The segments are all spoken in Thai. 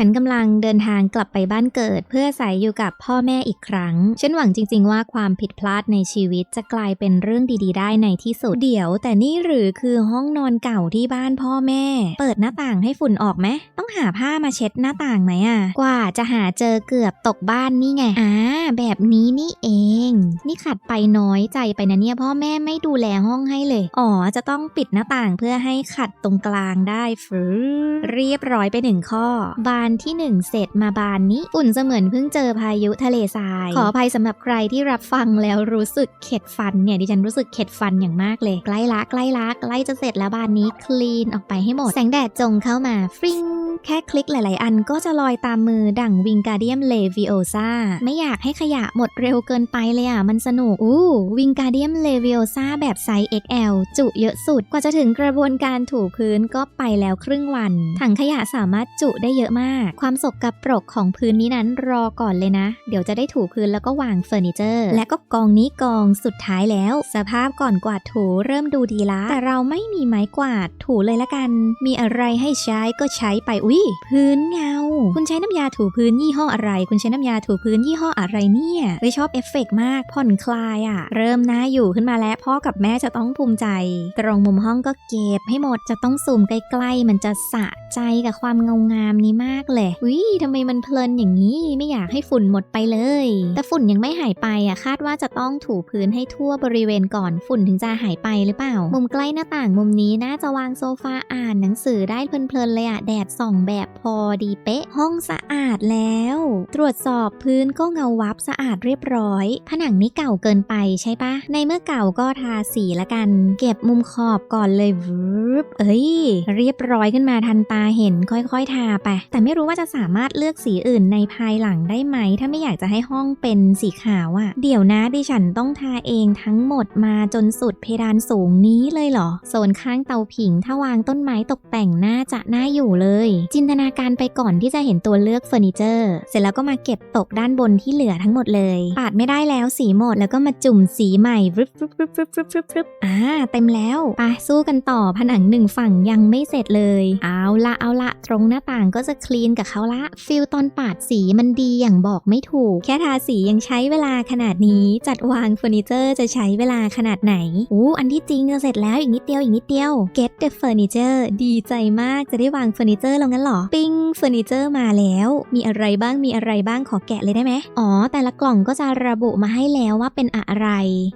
ฉันกำลังเดินทางกลับไปบ้านเกิด เพื่ออาศัยอยู่กับพ่อแม่อีกครั้ง ฉันหวังจริง ๆ ว่าความผิดพลาดในชีวิตจะกลายเป็นเรื่องดีๆ ได้ในที่สุดเดี๋ยว แต่นี่หรือคือห้องนอนเก่าที่บ้านพ่อแม่ เปิดหน้าต่างให้ฝุ่นออกไหมต้องหาผ้ามาเช็ดหน้าต่างไหมอะกว่าจะหาเจอเกือบตกบ้านนี่ไงอ่าแบบนี้นี่เอง นี่ขัดไปน้อยใจไปนะเนี่ยพ่อแม่ไม่ดูแลห้องให้เลย อ๋อจะต้องปิดหน้าต่างเพื่อให้ขัดตรงกลางได้ฟืเรียบร้อยไปหนึ่งข้อบานที่หนึ่งเสร็จมาบานนี้ฝุ่นเสมือนเพิ่งเจอพายุทะเลทราย ขออภัยสำหรับใครที่รับฟังแล้วรู้สึกเข็ดฟันเนี่ยดิฉันรู้สึกเข็ดฟันอย่างมากเลย ใกล้ละใกล้ละใกล้จะเสร็จแล้วบานนี้คลีนออกไปให้หมด แสงแดดจงเข้ามาฟริ้งแค่คลิกหลาย ๆ อันก็จะลอยตามมือดั่งวิงการเดียมเลวิโอซาไม่อยากให้ขยะหมดเร็วเกินไปเลยอะ มันสนุก อู้วิงการเดียมเลวิโอซาแบบไซส์ XL จุเยอะสุด กว่าจะถึงกระบวนการถูพื้นก็ไปแล้วครึ่งวัน ถังขยะสามารถจุได้เยอะมากความสกปรกของพื้นนี้นั้นรอก่อนเลยนะ เดี๋ยวจะได้ถูพื้นแล้วก็วางเฟอร์นิเจอร์ และก็กองนี้กองสุดท้ายแล้ว สภาพก่อนกวาดถูเริ่มดูดีละแต่เราไม่มีไม้กวาดถูเลยละกัน มีอะไรให้ใช้ก็ใช้ไปอุ้ยพื้นเงา คุณใช้น้ำยาถูพื้นยี่ห้ออะไร คุณใช้น้ำยาถูพื้นยี่ห้ออะไรเนี่ยไปชอบเอฟเฟกต์มากผ่อนคลายอะ่ะ เริ่มน่าอยู่ขึ้นมาแล้วพ่อกับแม่จะต้องภูมิใจ ตรงมุมห้องก็เก็บให้หมดจะต้องซูมใกล้ๆ มันจะสะใจกับความเงางามนี้มากเลยวิทำไมมันเพลินอย่างนี้ไม่อยากให้ฝุ่นหมดไปเลย แต่ฝุ่นยังไม่หายไปอะคาดว่าจะต้องถูพื้นให้ทั่วบริเวณก่อนฝุ่นถึงจะหายไปหรือเปล่า มุมใกล้หน้าต่างมุมนี้น่าจะวางโซฟาอ่านหนังสือได้เพลินๆเลยอะแดดส่องแบบพอดีเป๊ะ ห้องสะอาดแล้ว ตรวจสอบพื้นก็เงาวับสะอาดเรียบร้อย ผนังนี้เก่าเกินไปใช่ปะในเมื่อเก่าก็ทาสีละกัน เก็บมุมขอบก่อนเลยวืบเอ้ย เรียบร้อยขึ้นมาทันตาเห็นค่อยๆทาไปแต่ไม่ไม่รู้ว่าจะสามารถเลือกสีอื่นในภายหลังได้ไหม ถ้าไม่อยากจะให้ห้องเป็นสีขาวอะ่ะเดี๋ยวนะดิฉันต้องทาเองทั้งหมดมาจนสุดเพดานสูงนี้เลยเหรอ โซนข้างเตาผิงถ้าวางต้นไม้ตกแต่งน่าจะน่าอยู่เลย จินตนาการไปก่อนที่จะเห็นตัวเลือกเฟอร์นิเจอร์ เสร็จแล้วก็มาเก็บตกด้านบนที่เหลือทั้งหมดเลย ปาดไม่ได้แล้วสีหมดแล้วก็มาจุ่มสีใหม่ฟึบฟึบฟึบฟึบฟึบฟึบฟึบอ่าเต็มแล้วไปสู้กันต่อผนังหนึ่งฝั่งยังไม่เสร็จเลย เอาละเอาละตรงหน้าต่างก็จะเคลีนกับเขาละ ฟิลตอนปาดสีมันดีอย่างบอกไม่ถูก แค่ทาสียังใช้เวลาขนาดนี้ จัดวางเฟอร์นิเจอร์จะใช้เวลาขนาดไหนอู้อันที่จริงจะเสร็จแล้วอีกนิดเดียวอีกนิดเดียว get the furniture ดีใจมากจะได้วางเฟอร์นิเจอร์แล้วงั้นหรอ ปิ้งเฟอร์นิเจอร์มาแล้ว มีอะไรบ้างมีอะไรบ้างขอแกะเลยได้ไหมอ๋อ แต่ละกล่องก็จะระบุมาให้แล้วว่าเป็นอะไร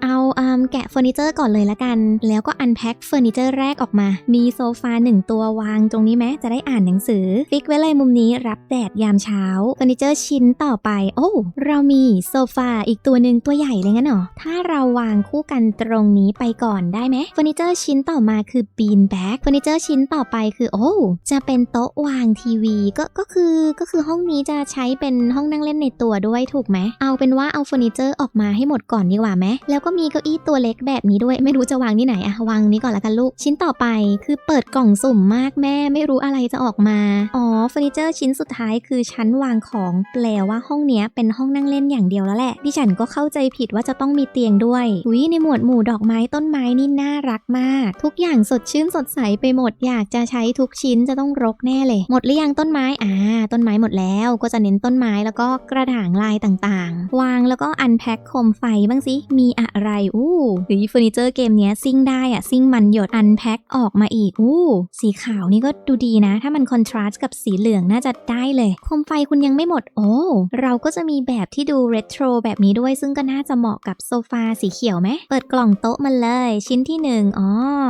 เอาอืมแกะเฟอร์นิเจอร์ก่อนเลยละกัน แล้วก็อันแพ็คเฟอร์นิเจอร์แรกออกมา มีโซฟาหนึ่งตัววางตรงนี้ไหมจะได้อ่านหนังสือ ฟิกไว้เลยมุมนี้รับแดดยามเช้าเฟอร์นิเจอร์ชิ้นต่อไป โอ้เรามีโซฟาอีกตัวหนึ่งตัวใหญ่เลยงั้นเหรอถ้าเราวางคู่กันตรงนี้ไปก่อนได้ไหมเฟอร์นิเจอร์ชิ้นต่อมาคือบีนแบ็กเฟอร์นิเจอร์ชิ้นต่อไปคือโอ้จะเป็นโต๊ะวางทีวีก็ก็คือก็คือห้องนี้จะใช้เป็นห้องนั่งเล่นในตัวด้วยถูกไหมเอาเป็นว่าเอาเฟอร์นิเจอร์ออกมาให้หมดก่อนดีกว่าไหมแล้วก็มีเก้าอี้ตัวเล็กแบบนี้ด้วย ไม่รู้จะวางที่ไหนอะวางนี้ก่อนละกันลูก ชิ้นต่อไปคือเปิดกล่องสุ่มมากแม่ ไม่รู้อะไรจะออกมา อ๋อเฟอร์นิเจอร์ชิ้นสุดท้ายคือชั้นวางของแปลว่าห้องเนี้ยเป็นห้องนั่งเล่นอย่างเดียวแล้วแหละดิฉันก็เข้าใจผิดว่าจะต้องมีเตียงด้วยอุ้ยในหมวดหมู่ดอกไม้ต้นไม้นี่น่ารักมาก ทุกอย่างสดชื่นสดใสไปหมดอยากจะใช้ทุกชิ้นจะต้องรกแน่เลย หมดหรือยังต้นไม้อ่าต้นไม้หมดแล้วก็จะเน้นต้นไม้แล้วก็กระถางลายต่างๆ วางแล้วก็อันแพ็คโคมไฟบ้างสิมีอะไรอู้หรือเฟอร์นิเจอร์เกมเนี้ยซิ่งได้อะซิ่งมันหยดอันแพ็คออกมาอีกอู้สีขาวนี่ก็ดูดีนะ ถ้ามันคอนทราสต์กับสีเหลืองน่าจะได้เลยโคมไฟคุณยังไม่หมด โอ้ เราก็จะมีแบบที่ดูเรโทรแบบนี้ด้วย ซึ่งก็น่าจะเหมาะกับโซฟาสีเขียวไหม เปิดกล่องโต๊ะมันเลย ชิ้นที่หนึ่งอ๋อ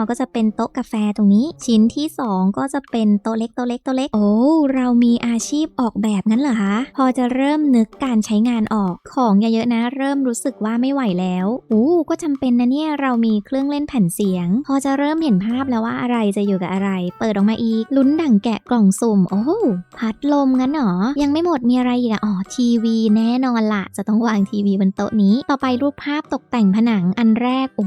ก็จะเป็นโต๊ะกาแฟตรงนี้ ชิ้นที่สองก็จะเป็นโต๊ะเล็กโต๊ะเล็กโต๊ะเล็ก โอ้ เรามีอาชีพออกแบบงั้นเหรอคะ พอจะเริ่มนึกการใช้งานออก ของเยอะๆนะ เริ่มรู้สึกว่าไม่ไหวแล้วอู้ก็จำเป็นนะเนี่ย เรามีเครื่องเล่นแผ่นเสียง พอจะเริ่มเห็นภาพแล้วว่าอะไรจะอยู่กับอะไร เปิดออกมาอีก ลุ้นดั่งแกะกล่องสุ่ม โอ้พัดลมงั้นหรอ ยังไม่หมดมีอะไรอีกอะอ๋อทีวีแน่นอนละจะต้องวางทีวีบนโต๊ะนี้ ต่อไปรูปภาพตกแต่งผนังอันแรก โอ้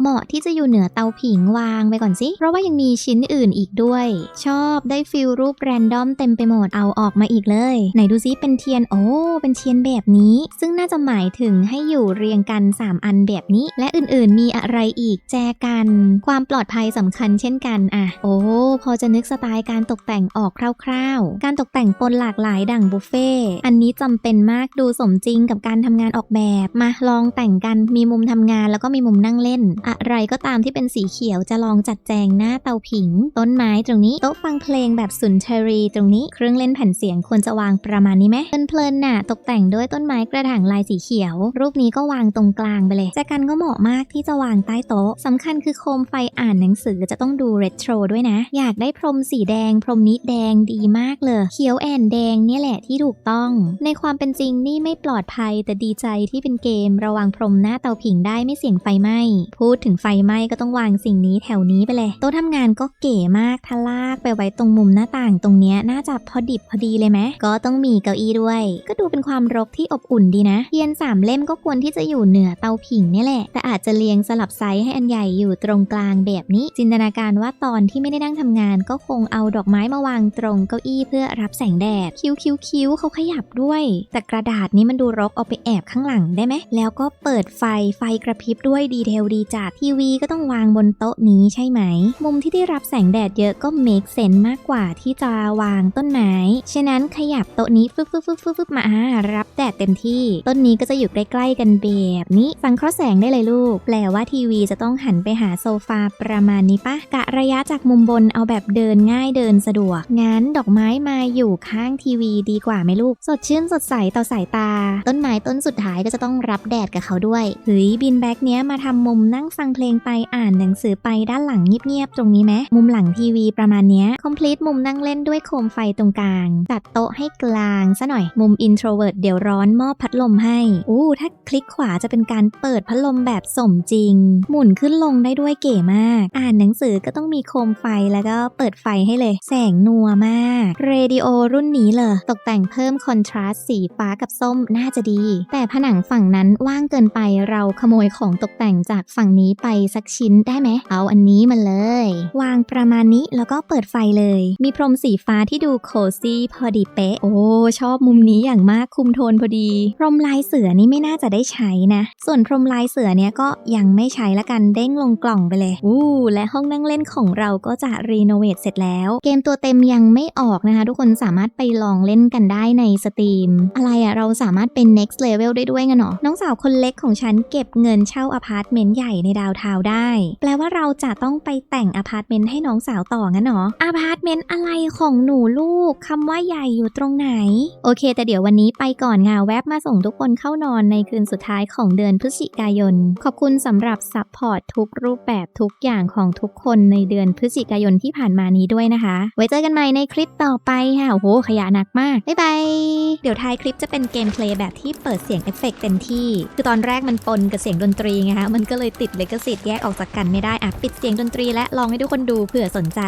เหมาะที่จะอยู่เหนือเตาผิงวางไปก่อนสิ เพราะว่ายังมีชิ้นอื่นอีกด้วย ชอบได้ฟิลรูปแรนดอมเต็มไปหมดเอาออกมาอีกเลย ไหนดูซิเป็นเทียนโอ้เป็นเทียนแบบนี้ ซึ่งน่าจะหมายถึงให้อยู่เรียงกัน 3 อันแบบนี้ และอื่นๆ มีอะไรอีกแจกัน ความปลอดภัยสำคัญเช่นกันอะโอ้พอจะนึกสไตล์การตกแต่งออกคร่าวๆการตกแต่งปนหลากหลายดั่งบุฟเฟ่ อันนี้จำเป็นมากดูสมจริงกับการทำงานออกแบบ มาลองแต่งกันมีมุมทำงานแล้วก็มีมุมนั่งเล่น อะไรก็ตามที่เป็นสีเขียวจะลองจัดแจงหน้าเตาผิง ต้นไม้ตรงนี้โต๊ะฟังเพลงแบบสุนทรีตรงนี้เครื่องเล่นแผ่นเสียงควรจะวางประมาณนี้ไหมเพลินๆน่ะตกแต่งด้วยต้นไม้กระถางลายสีเขียว รูปนี้ก็วางตรงกลางไปเลยแจกันก็เหมาะมากที่จะวางใต้โต๊ะสำคัญคือโคมไฟอ่านหนังสือจะต้องดูเรโทรด้วยนะ อยากได้พรมสีแดง พรมนี้แดงดีมากเลย เขียวแอนแดงเนี่ยแหละที่ถูกต้อง ในความเป็นจริงนี่ไม่ปลอดภัยแต่ดีใจที่เป็นเกมระวังพรมหน้าเตาผิงได้ไม่เสี่ยงไฟไหม้ พูดถึงไฟไหม้ก็ต้องวางสิ่งนี้แถวนี้ไปเลย โต๊ะทำงานก็เก๋มากทะลากไปไว้ตรงมุมหน้าต่างตรงเนี้ยน่าจะพอดิบพอดีเลยไหมก็ต้องมีเก้าอี้ด้วย ก็ดูเป็นความรกที่อบอุ่นดีนะเทียนสามเล่มก็ควรที่จะอยู่เหนือเตาผิงนี่แหละ แต่อาจจะเรียงสลับไซส์ให้อันใหญ่อยู่ตรงกลางแบบนี้ จินตนาการว่าตอนที่ไม่ได้นั่งทำงาน ก็คงเอาดอกไม้มาวางตรงเก้าอี้เพื่อรับแสงแดด คิ้วคิ้วคิ้วเขาขยับด้วย แต่กระดาษนี้มันดูรกเอาไปแอบข้างหลังได้ไหม แล้วก็เปิดไฟไฟกระพริบด้วยดีเทลดีจัดทีวีก็ต้องวางบนโต๊ะนี้ใช่ไหม มุมที่ได้รับแสงแดดเยอะก็ make sense มากกว่าที่จะวางต้นไม้ ฉะนั้นขยับโต๊ะนี้ฟึบฟึบฟึบฟึบฟึบมาอ่ารับแดดเต็มที่ ต้นนี้ก็จะอยู่ใกล้ๆกันแบบนี้ สังเคราะห์แสงได้เลยลูก แปลว่าทีวีจะต้องหันไปหาโซฟาประมาณนี้ปะกะระยะจากมุมบนเอาแบบเดินง่ายเดินสะดวก งั้นดอกไม้มาอยู่ข้างทีวีดีกว่าไหมลูก สดชื่นสดใสต่อสายตา ต้นไม้ต้นสุดท้ายก็จะต้องรับแดดกับเขาด้วยเฮ้ยบินแบ็กเนี้ยมาทำมุมนั่งฟังเพลงไปอ่านหนังสือไปด้านหลังเงียบๆตรงนี้ไหมมุมหลังทีวีประมาณเนี้ย complete มุมนั่งเล่นด้วยโคมไฟตรงกลางจัดโต๊ะให้กลางซะหน่อยมุม introvert เดี๋ยวร้อนมอบพัดลมให้อู้ถ้าคลิกขวาจะเป็นการเปิดพัดลมแบบสมจริง หมุนขึ้นลงได้ด้วยเก๋มาก อ่านหนังสือก็ต้องมีโคมไฟแล้วก็เปิดไฟให้เลย แสงนัวมากเรดิโอรุ่นนี้เลยตกแต่งเพิ่มคอนทราสต์สีฟ้ากับส้มน่าจะดี แต่ผนังฝั่งนั้นว่างเกินไปเราขโมยของตกแต่งจากฝั่งนี้ไปสักชิ้นได้ไหมเอาอันนี้มาเลย วางประมาณนี้แล้วก็เปิดไฟเลย มีพรมสีฟ้าที่ดูโคซี่พอดีเป๊ะ โอ้ชอบมุมนี้อย่างมากคุมโทนพอดี พรมลายเสือนี่ไม่น่าจะได้ใช้นะ ส่วนพรมลายเสือเนี้ยก็ยังไม่ใช้ละกันเด้งลงกล่องไปเลยอู้และห้องนั่งเล่นของเราก็จะรีโนเวทเสร็จแล้ว เกมตัวเต็มยังไม่ออกนะคะ ทุกคนสามารถไปลองเล่นกันได้ในสตรีม อะไรอะเราสามารถเป็น next level ได้ด้วยงั้นเหรอน้องสาวคนเล็กของฉันเก็บเงินเช่าอพาร์ตเมนต์ใหญ่ในดาวทาวได้ แปลว่าเราจะต้องไปแต่งอพาร์ตเมนต์ให้น้องสาวต่องั้นเหรออพาร์ตเมนต์อะไรของหนูลูกคำว่าใหญ่อยู่ตรงไหน โอเค แต่เดี๋ยววันนี้ไปก่อนค่ะแวบมาส่งทุกคนเข้านอนในคืนสุดท้ายของเดือนพฤศจิกายน ขอบคุณสำหรับซัพพอร์ตทุกรูปแบบทุกอย่างของทุกคนในเดือนพฤศจิกายนที่ผ่านมานี้ด้วยนะคะ ไว้เจอกันใหม่ในคลิปต่อ่อไปค่ะ โอ้โห ขยะหนักมาก บ๊ายบาย เดี๋ยวท้ายคลิปจะเป็นเกมเพลย์แบบที่เปิดเสียงเอฟเฟกต์เต็มที่ คือตอนแรกมันปนกับเสียงดนตรีไงคะ มันก็เลยติดเลกสิทธิ์แยกออกจากกันไม่ได้ อะ ปิดเสียงดนตรีและลองให้ทุกคนดูเผื่อสนใจ